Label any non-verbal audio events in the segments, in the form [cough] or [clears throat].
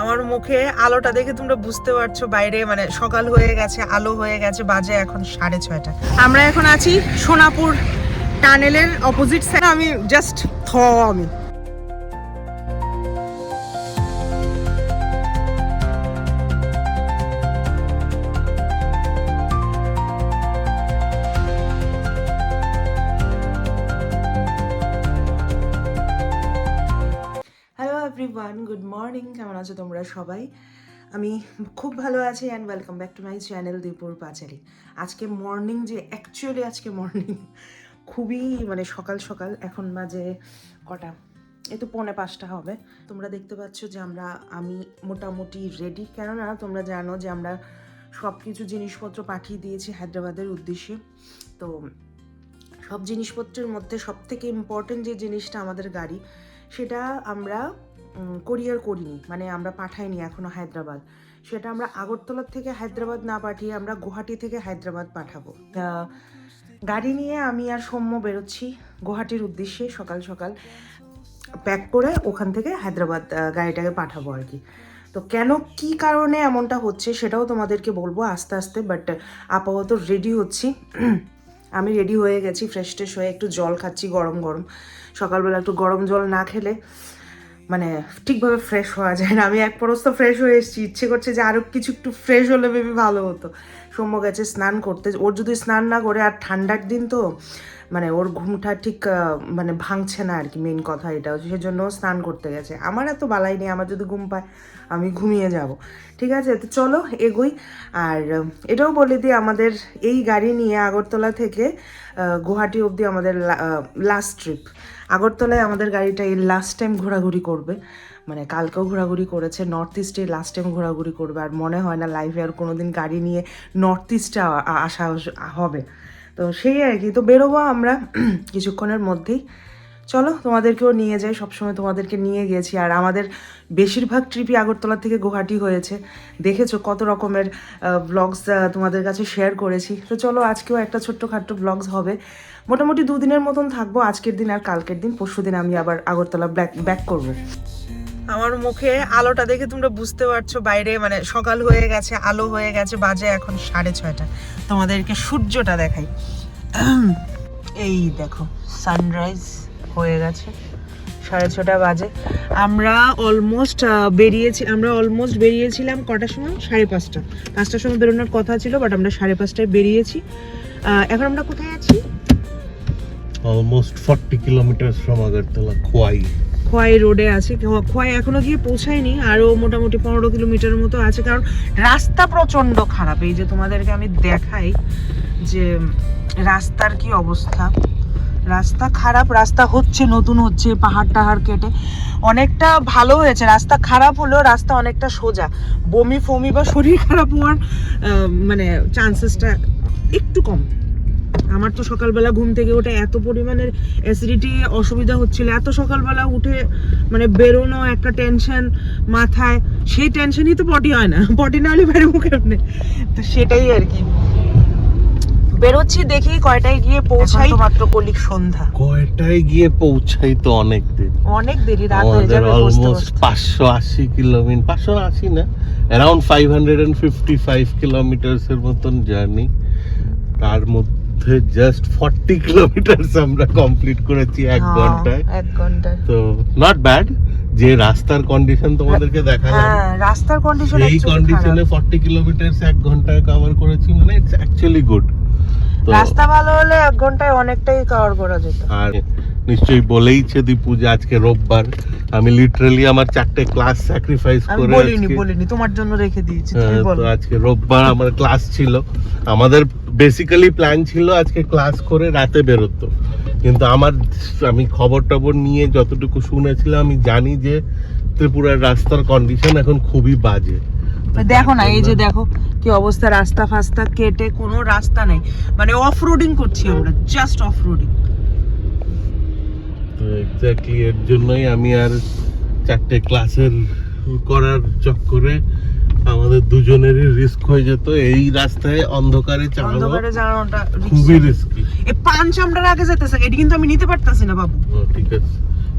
আমার মুখে আলোটা দেখে তোমরা বুঝতে পারছ বাইরে মানে সকাল হয়ে গেছে, আলো হয়ে গেছে, বাজে এখন সাড়ে ছয়টা। আমরা এখন আছি সোনাপুর টানেলের অপোজিট সাইড আমি জাস্ট থ আমি। এভরিওয়ান গুড মর্নিং কেমন আছো তোমরা সবাই? আমি খুব ভালো আছি and welcome back to my channel দীপুর পাঁচালি আজকে মর্নিং যে অ্যাকচুয়ালি আজকে মর্নিং খুবই মানে সকাল সকাল, এখন বাজে কটা? এই তো পৌনে পাঁচটা হবে। তোমরা দেখতে পাচ্ছ যে আমরা, আমি মোটামুটি রেডি কেননা তোমরা জানো যে আমরা সব কিছু জিনিসপত্র পাঠিয়ে দিয়েছি হায়দ্রাবাদের উদ্দেশ্যে। তো সব জিনিসপত্রের মধ্যে সব থেকে ইম্পর্টেন্ট যে জিনিসটা আমাদের গাড়ি, সেটা আমরা কোরিয়ার করিনি মানে আমরা পাঠাইনি এখনও হায়দ্রাবাদ। সেটা আমরা আগরতলার থেকে হায়দ্রাবাদ না পাঠিয়ে আমরা গুয়াহাটি থেকে হায়দ্রাবাদ পাঠাবো। আহ, গাড়ি নিয়ে আমি আর সৌম্য বেরোচ্ছি গুয়াহাটির উদ্দেশ্যে সকাল সকাল। প্যাক করে ওখান থেকে হায়দ্রাবাদ গাড়িটাকে পাঠাবো আর কি। তো কেন কি কারণে এমনটা হচ্ছে সেটাও তোমাদেরকে বলব আস্তে আস্তে বাট আপাতত রেডি হচ্ছি। [clears throat] আমি রেডি হয়ে গেছি ফ্রেশ ট্রেশ হয়ে একটু জল খাচ্ছি গরম গরম। সকালবেলা একটু গরম জল না খেলে মানে ঠিকভাবে ফ্রেশ হওয়া যায় না। আমি এক পরস্ত ফ্রেশ হয়ে এসেছি। ইচ্ছে করছে যে আরও কিছু একটু ফ্রেশ হলে বেবি ভালো হতো। সৌম্য গেছে স্নান করতে। ওর যদি স্নান না করে, আর ঠান্ডার দিন তো মানে ওর ঘুমটা ঠিক মানে ভাঙছে না আর কি মেন কথা এটা সেজন্য স্নান করতে গেছে। আমার এত বালাই নেই, আমার যদি ঘুম পায়। আমি ঘুমিয়ে যাব। ঠিক আছে? তো চলো, এগোই। আর এটাও বলে দিই, আমাদের এই গাড়ি নিয়ে আগরতলা থেকে গুয়াহাটি অবধি আমাদের লাস্ট ট্রিপ আগরতলায় আমাদের গাড়িটা এই লাস্ট টাইম ঘোরাঘুরি করবে। মানে কালকেও ঘোরাঘুরি করেছে নর্থ ইস্টে লাস্ট টাইম ঘোরাঘুরি করবে। আর মনে হয় না লাইফে আর কোনো দিন গাড়ি নিয়ে নর্থ ইস্টে আসা হবে। তো সেই আর কি। তো বেরোবো আমরা কিছুক্ষণের মধ্যেই। চলো তোমাদেরকেও নিয়ে যাই, সবসময় তোমাদেরকে নিয়ে গেছি। আর আমাদের বেশিরভাগ ট্রিপই আগরতলা থেকে গুয়াহাটি হয়েছে। দেখেছ কত রকমের ব্লগস তোমাদের কাছে শেয়ার করেছি। তো চলো আজকেও একটা ছোট্টখাট্ট ব্লগস হবে। মোটামুটি দুদিনের মতন থাকব, আজকের দিন আর কালকের দিন। পরশু দিন আমি আবার আগরতলা ব্যাক ব্যাক করব। আমার মুখে আলোটা দেখে তোমরা বুঝতে পারছ, বাইরে মানে সকাল হয়ে গেছে, আলো হয়ে গেছে, বাজে এখন সাড়ে ছয়টা। তোমাদেরকে সূর্যটা দেখাই। এই দেখো সানরাইজ হয়ে গেছে সাড়ে ছটা বাজে। আমরা অলমোস্ট বেরিয়েছি আমরা অলমোস্ট বেরিয়েছিলাম কটার সময়? সাড়ে পাঁচটা। পাঁচটার সময় বেরোনোর কথা ছিল বাট আমরা সাড়ে পাঁচটায় বেরিয়েছি। এখন আমরা কোথায় আছি? Almost 40 kilometers from Agartala, Khwai. Khowai রোডে আছে। খোয়াই এখনও গিয়ে পৌঁছায়নি আরও মোটামুটি পনেরো কিলোমিটার মতো আছে। কারণ রাস্তা প্রচণ্ড খারাপ। এই যে তোমাদেরকে আমি দেখাই যে রাস্তার কি অবস্থা? রাস্তা খারাপ, রাস্তা হচ্ছে নতুন হচ্ছে, পাহাড় টাহাড় কেটে। অনেকটা ভালো হয়েছে, রাস্তা খারাপ হলেও রাস্তা অনেকটা সোজা। বমি ফমি বা শরীর খারাপ হওয়ার মানে চান্সেসটা একটু কম। আমার তো সকালবেলা ঘুম থেকে ওঠে এত পরিমাণের অ্যাসিডিটি অসুবিধা হচ্ছিল। এত সকালবেলা উঠে মানে বেরোনো, একটা টেনশন মাথায়, সেই টেনশনই তো পটি হয় না। [laughs] পটি না হলে বেরোবো কেমনে? তো সেটাই আর কি। বেরোচ্ছি দেখি কয়টায় গিয়ে পৌঁছাই। মাত্র কলিক সন্ধ্যা। কয়টায় গিয়ে পৌঁছাই তো অনেক দিন অনেক দেরি রাত হয়ে যাবে অলমোস্ট পাঁচশো আশি কিলোমিটার পাঁচশো আশি না around five hundred and fifty five kilometres এর মতন জার্নি তার মধ্যে জাস্ট ফর্টি কিলোমিটার্স আমরা কমপ্লিট করেছি এক হ্যাঁ, ঘন্টায়। এক ঘন্টায়। তো নট ব্যাড যে রাস্তার কন্ডিশন তোমাদেরকে দেখালাম হ্যাঁ রাস্তার কন্ডিশন এই কন্ডিশনে ফর্টি কিলোমিটার্স এক ঘন্টায় কভার করেছি মানে ইটস অ্যাকচুয়ালি গুড রাস্তা ভালো হলে এক ঘন্টায় অনেকটাই কভার করা যেত। আর নিশ্চয়ই বলেইছে আজকে রোববার আমি লিটারালি আমার চারটে ক্লাস স্যাক্রিফাইস করে বলিনি বলিনি তোমার জন্য রেখে দিয়েছি তুমি হ্যাঁ, বলো। আজকে রোববার আমার ক্লাস ছিল। আমাদের বেসিক্যালি প্ল্যান ছিল আজকে ক্লাস করে রাতে বেরোতো। কিন্তু আমার আমি খবর টবর নিয়ে যতটুকু শুনেছিলাম আমি জানি যে ত্রিপুরার রাস্তার কন্ডিশন এখন খুবই বাজে। দেখো না এই যে দেখো কি অবস্থা রাস্তা ফাস্তা কেটে কোনো রাস্তা নেই। মানে অফ রোডিং করছি আমরা জাস্ট অফ রোডিং এক্স্যাক্টলি এর জন্যই আমি আর চারটে ক্লাসের করার চক্করে আমাদের দুজনেরই রিস্ক হয়ে যেত। এই রাস্তায় অন্ধকারে চালানো অন্ধকারে খুবই রিস্কি এই পাঁচ আমরা আগে যেতেছে এটি কিন্তু আমি নিতে পারতাছি না বাবু। ঠিক আছে।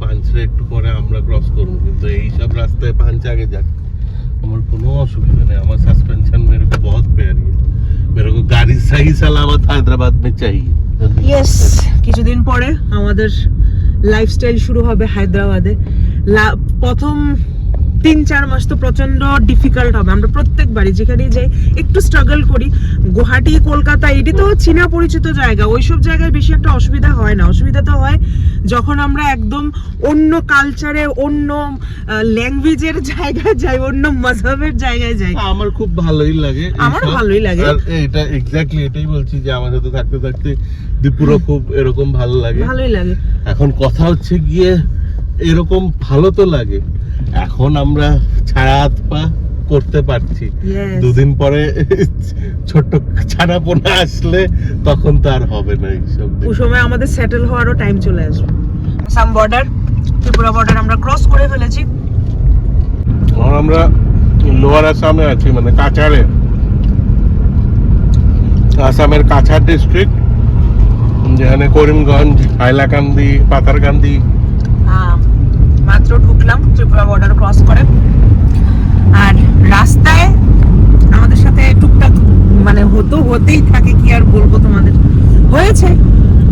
পাঞ্চরে একটু পরে আমরা ক্রস করব কিন্তু এই সব রাস্তায় পাঞ্চ আগে যাক। আমার কোনো অসুবিধা নেই, আমার সাসপেনশন মেরে কো বহুত প্যারি মেরে কো গাড়ি সহি সালামত হায়দ্রাবাদ মে চাই ইয়েস কিছুদিন পরে আমাদের লাইফস্টাইল শুরু হবে হায়দ্রাবাদে। প্রথম তিন চার মাস তো প্রচণ্ড ডিফিকাল্ট হবে। আমরা প্রত্যেকবারই যেখানেই যাই একটু স্ট্রাগল করি গুয়াহাটি কলকাতা এটি তো চীনা পরিচিত জায়গা ওইসব জায়গায় বেশি একটা অসুবিধা হয় না। অসুবিধা তো হয় যখন আমরা একদম অন্য কালচারে অন্য ল্যাঙ্গুয়েজের জায়গায় যাই অন্য মজহবের জায়গায় যাই। আমার খুব ভালোই লাগে আমার ভালোই লাগে। এটা এক্স্যাক্টলি এটাই বলছি যে আমাদের তো থাকতে থাকতে দীপুরও খুব এরকম ভালো লাগে। ভালোই লাগে। এখন কথা হচ্ছে গিয়ে এরকম ভালো তো লাগে। এখন আমরা ছাড়া হাত পা করতে পারছি। দুদিন পরে [laughs] ছোট্ট ছানা পোনা আসলে তখন তো আর হবে না এইসব ওই সময় আমাদের সেটেল হওয়ারও টাইম চলে আসবে। আসাম বর্ডার ত্রিপুরা বর্ডার আমরা ক্রস করে ফেলেছি। আমরা লোয়ার আসামে আছি মানে কাছাড়ে। আসামের কাছাড় ডিস্ট্রিক্ট যেখানে করিমগঞ্জ হাইলাকান্দি পাথারকান্দি হ্যাঁ, মাত্র ঢুকলাম ত্রিপুরা বর্ডার ক্রস করে। আর রাস্তায় আমাদের সাথে টুকটাক মানে হতো হতেই থাকে কি আর বলব তোমাদের? হয়েছে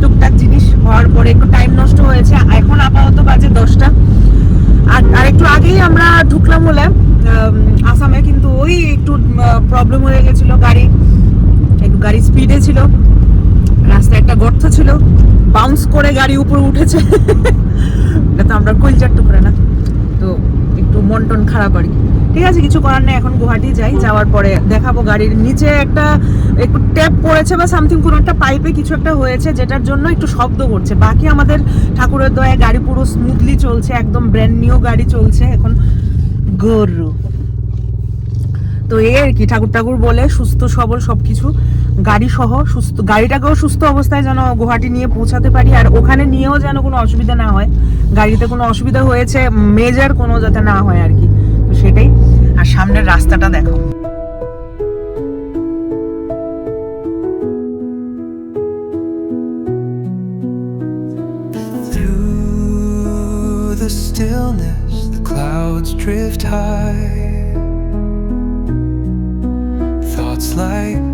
টুকটাক জিনিস হওয়ার পরে একটু টাইম নষ্ট হয়েছে। এখন আপাতত বাজে দশটা। আর আর একটু আগেই আমরা ঢুকলাম আম, আসামে কিন্তু ওই একটু প্রবলেম হয়ে গেছিল গাড়ি। একটু গাড়ি স্পিডে ছিল। রাস্তায় একটা গর্ত ছিল। বাউন্স করে গাড়ি উপরে উঠেছে। এটা তো আমরা কলচার টুকরা না। তো একটু মন টন খারাপ আর কি। ঠিক আছে, কিছু করার নেই, এখন গুয়াহাটি যাই। যাওয়ার পরে দেখাবো গাড়ির নিচে একটা, একটু ট্যাপ পড়েছে বা সামথিং কোনো একটা পাইপে কিছু একটা হয়েছে, যেটার জন্য একটু শব্দ করছে। বাকি আমাদের ঠাকুরের দয়ায় গাড়ি পুরো স্মুথলি চলছে, একদম ব্র্যান্ড নিউ গাড়ি চলছে এখন গরু। তো এই আর কি, ঠাকুর ঠাকুর বলে, সুস্থ সবল সবকিছু। গাড়ি সহ সুস্থ গাড়িটাকেও সুস্থ অবস্থায় যেন গুয়াহাটি নিয়ে পৌঁছাতে পারি আর ওখানে নিয়েও যেন কোনো অসুবিধা না হয়। গাড়িতে কোনো অসুবিধা হয়েছে মেজার কোনো যাতে না হয় আর কি। তো সেটাই। আর সামনের রাস্তাটা দেখো। The stillness, the clouds drift high. Thoughts like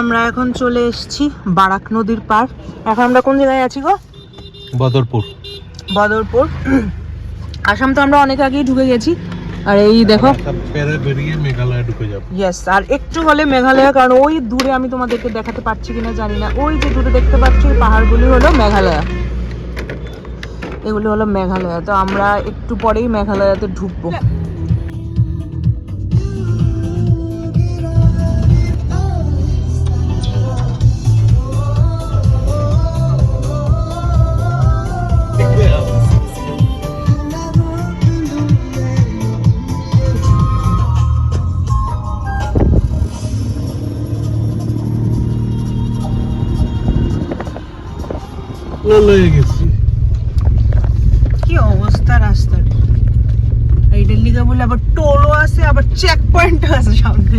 আমরা এখন চলে এসেছি বারাক নদীর পার। এখন আমরা কোন জায়গায় আছি গো? বদরপুর। বদরপুর। আসাম তো আমরা অনেক আগেই ঢুকে গেছি। আর এই দেখো। মেঘালয় ঢুকে যাব। ইয়েস আর একটু হলে মেঘালয় কারণ ওই দূরে আমি তোমাদেরকে দেখাতে পারছি কিনা জানি না। ওই যে দূরে দেখতে পাচ্ছি ওই পাহাড়গুলি হলো মেঘালয়। এগুলি হলো মেঘালয়। তো আমরা একটু পরেই মেঘালয়তে ঢুকবো। গেছি। কি অবস্থা রাস্তার? এইটার লিগে বলে আবার টোলও আছে, আবার চেক পয়েন্টও আছে সামনে।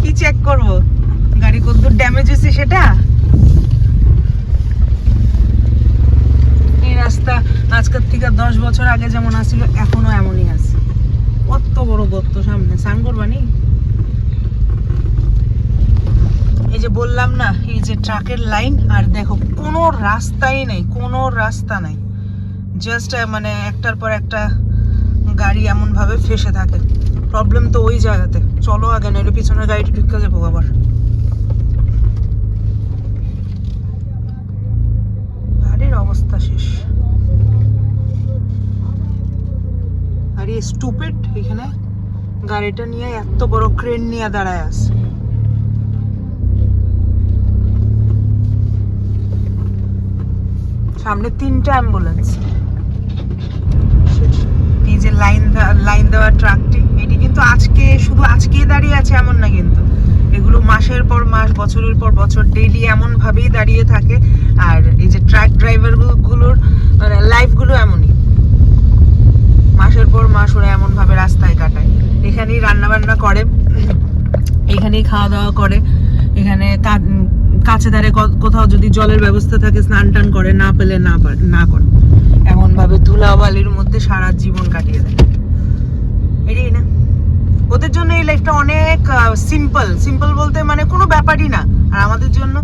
কি চেক করব? গাড়ি কতদূর ড্যামেজ হয়েছে সেটা? এই রাস্তা আজকের থেকে দশ বছর আগে যেমন আসছিল এখনও এমনই আছে। কত বড় গর্ত সামনে। স্নান করবানি এই যে বললাম না, এই যে ট্রাকের লাইন, আর দেখো, কোনো রাস্তাই নেই, কোনো রাস্তা নেই। জাস্ট মানে একটার পর একটা গাড়ি এমন ভাবে ফেসে থাকে। প্রবলেম তো ওই জায়গাতে। চলো আগে, নইলে পিছনের গাড়িটি ঢুকে যাব আবার। গাড়ির অবস্থা শেষ। আর এই স্টুপিড এখানে গাড়িটা নিয়ে এত বড় ক্রেন নিয়ে দাঁড়ায় আছে। সামনে তিনটা অ্যাম্বুলেন্স এই যে লাইন লাইন দেওয়া ট্রাকটি এটি কিন্তু আজকে, শুধু আজকেই দাঁড়িয়ে আছে এমন না কিন্তু। এগুলো মাসের পর মাস, বছরের পর বছর ডেইলি এমন ভাবেই দাঁড়িয়ে থাকে। আর এই যে ট্রাক ড্রাইভারগুলোর মানে লাইফগুলো এমনই। মাসের পর মাস ওরা এমন ভাবে রাস্তায় কাটায়। এখানেই রান্না বান্না করে, এখানেই খাওয়া দাওয়া করে, এখানে কাছে ধারে কোথাও যদি জলের ব্যবস্থা থাকে, স্নান টান করে, না পেলে না না করে। এমন ভাবে ধুলাবালির মধ্যে সারা জীবন কাটিয়ে দেয়। এটাই না? ওদের জন্য এই লাইফটা অনেক সিম্পল সিম্পল বলতে মানে কোনো ব্যাপারই না। আর আমাদের জন্য,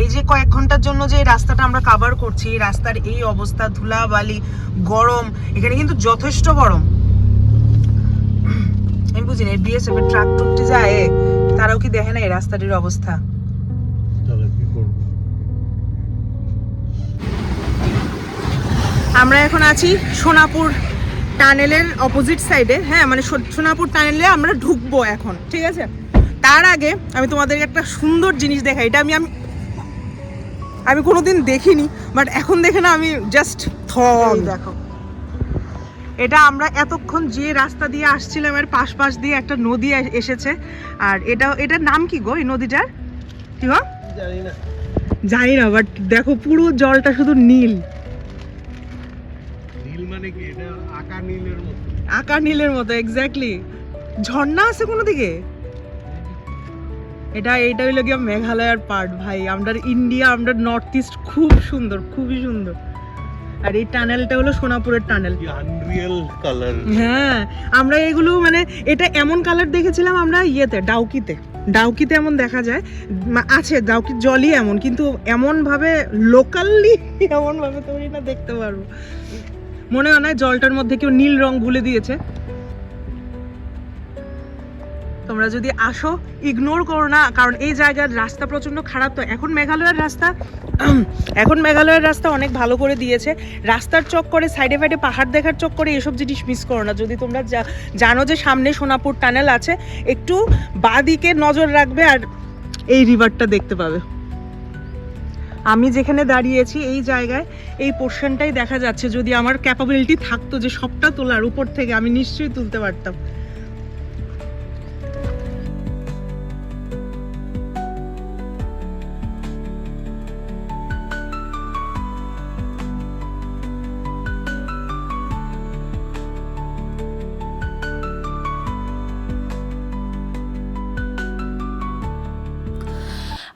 এই যে কয়েক ঘণ্টার জন্য যে রাস্তাটা আমরা কাভার করছি, এই রাস্তার এই অবস্থা, ধুলাবালি, গরম, এখানে কিন্তু যথেষ্ট গরম। আমি বুঝি না বিএসএফ এর ট্রাক টুকটি যায়, তারাও কি দেখে না এই রাস্তাটির অবস্থা? আমরা এখন আছি সোনাপুর টানেলের অপোজিট সাইডে হ্যাঁ মানে সোনাপুর টানেলে আমরা ঢুকবো এখন ঠিক আছে? তার আগে আমি তোমাদেরকে একটা সুন্দর জিনিস দেখাই। এটা আমি আমি আমি কোনোদিন দেখিনি বাট এখন দেখে না আমি জাস্ট থ দেখো। এটা আমরা এতক্ষণ যে রাস্তা দিয়ে আসছিলাম এর পাশ পাশ দিয়ে একটা নদী এসেছে। আর এটা এটার নাম কি গো এই নদীটার? কি জানি না। জানি না বাট দেখো পুরো জলটা শুধু নীল। নীল মানে এটা আকা নীলের মতো? আকার নীলের মতো এক্স্যাক্টলি ঝর্ণা আছে কোনো দিকে? এটা এটা হইল গিয়ে মেঘালয়ের পার্ট ভাই। আমরা ইন্ডিয়া আমরা নর্থ ইস্ট খুব সুন্দর খুবই সুন্দর। আর এই টানেলটা হলো সোনাপুরের টানেল আনরিয়েল কালার হ্যাঁ আমরা এগুলো মানে এটা এমন কালার দেখেছিলাম আমরা ইয়েতে ডাউকিতে। ডাউকিতে এমন দেখা যায় আছে ডাউকির জলই এমন কিন্তু এমন ভাবে লোকালি এমন ভাবে তুমি না দেখতে পারব। মনে হয় না জলটার মধ্যে কেউ নীল রং গুলে দিয়েছে। তোমরা যদি আসো ইগনোর করো না, কারণ এই জায়গার রাস্তা প্রচণ্ড খারাপ। তো এখন মেঘালয়ের রাস্তা, [clears throat] এখন মেঘালয়ের রাস্তা অনেক ভালো করে দিয়েছে। রাস্তার চক করে সাইডে ফাইডে পাহাড় দেখার চক করে এসব জিনিস মিস করো না। যদি তোমরা জানো যে সামনে সোনাপুর টানেল আছে, একটু বাদিকে নজর রাখবে আর এই রিভারটা দেখতে পাবে। আমি যেখানে দাঁড়িয়েছি, এই জায়গায় এই পোর্শনটাই দেখা যাচ্ছে। যদি আমার ক্যাপাবিলিটি থাকতো যে সবটা তোলার উপর থেকে, আমি নিশ্চয়ই তুলতে পারতাম।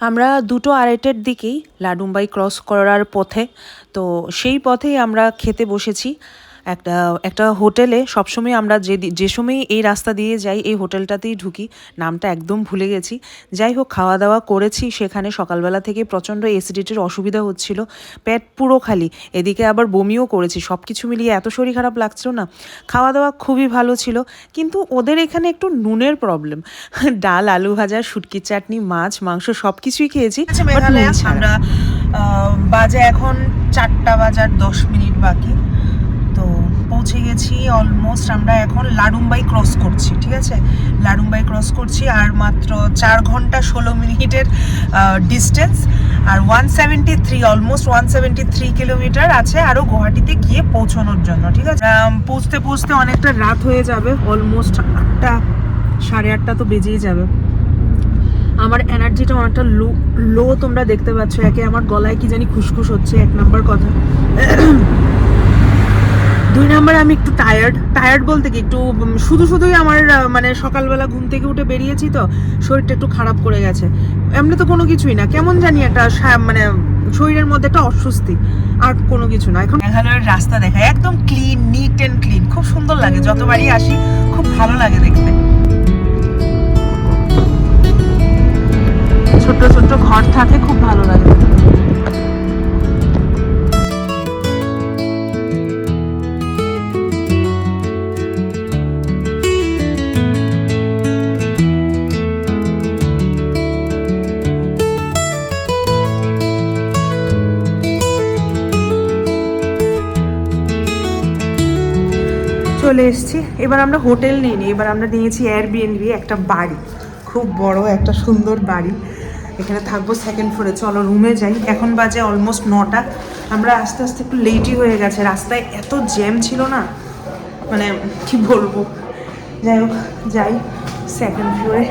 আমরা দুটো আড়াইটের দিকেই লাডুম্বাই ক্রস করার পথে তো সেই পথেই আমরা খেতে বসেছি। একটা একটা হোটেলে সবসময় আমরা যে যে সময় এই রাস্তা দিয়ে যাই এই হোটেলটাতেই ঢুকি। নামটা একদম ভুলে গেছি। যাই হোক খাওয়া দাওয়া করেছি। সেখানে সকালবেলা থেকে প্রচণ্ড অ্যাসিডিটির অসুবিধা হচ্ছিল। পেট পুরো খালি। এদিকে আবার বমিও করেছি। সব কিছু মিলিয়ে এত শরীর খারাপ লাগছিল না। খাওয়া দাওয়া খুবই ভালো ছিল। কিন্তু ওদের এখানে একটু নুনের প্রবলেম ডাল আলু ভাজা শুটকির চাটনি মাছ মাংস সব কিছুই খেয়েছি ছাড়া। আমরা বাজে এখন চারটা বাজার দশ মিনিট বাকি। পৌঁছে গেছি অলমোস্ট আমরা এখন লাডুম্বাই ক্রস করছি, ঠিক আছে? লাডুম্বাই ক্রস করছি আর মাত্র চার ঘণ্টা ষোলো মিনিটের ডিস্টেন্স আর one seventy three almost one seventy three kilometre আছে আরও গুয়াহাটিতে গিয়ে পৌঁছানোর জন্য, ঠিক আছে? পৌঁছতে পৌঁছতে অনেকটা রাত হয়ে যাবে অলমোস্ট আটটা, সাড়ে আটটা তো বেজেই যাবে। আমার এনার্জিটা অনেকটা লো লো তোমরা দেখতে পাচ্ছ, একে আমার গলায় কি জানি খুসখুস হচ্ছে, এক নাম্বার কথা। দুই নাম্বার আমি একটু টায়ার্ড টায়ার্ড বলতে কি, একটু শুধু শুধুই আমার মানে সকালবেলা ঘুম থেকে উঠে বেরিয়েছি তো, শরীরটা একটু খারাপ করে গেছে। এমনি তো কোনো কিছুই না, কেমন জানি একটা মানে শরীরের মধ্যে একটা অস্বস্তি, আর কোনো কিছু না। এখন মেঘালয়ের রাস্তা দেখায় একদম ক্লিন নিট অ্যান্ড ক্লিন খুব সুন্দর লাগে, যতবারই আসি, খুব ভালো লাগে দেখতে। ছোট্ট ছোট্ট ঘর থাকে, খুব ভালো লাগে। চলে এসেছি। এবার আমরা হোটেল নিয়ে নিই। এবার আমরা নিয়েছি এয়ারবিএনবি একটা বাড়ি। খুব বড়, একটা সুন্দর বাড়ি। এখানে থাকব সেকেন্ড ফ্লোরে চলো রুমে যাই। এখন বাজে অলমোস্ট নটা। আমরা আস্তে আস্তে একটু লেটই হয়ে গেছে। রাস্তায় এত জ্যাম ছিল না। মানে কি বলব? যাই হোক, যাই সেকেন্ড ফ্লোরে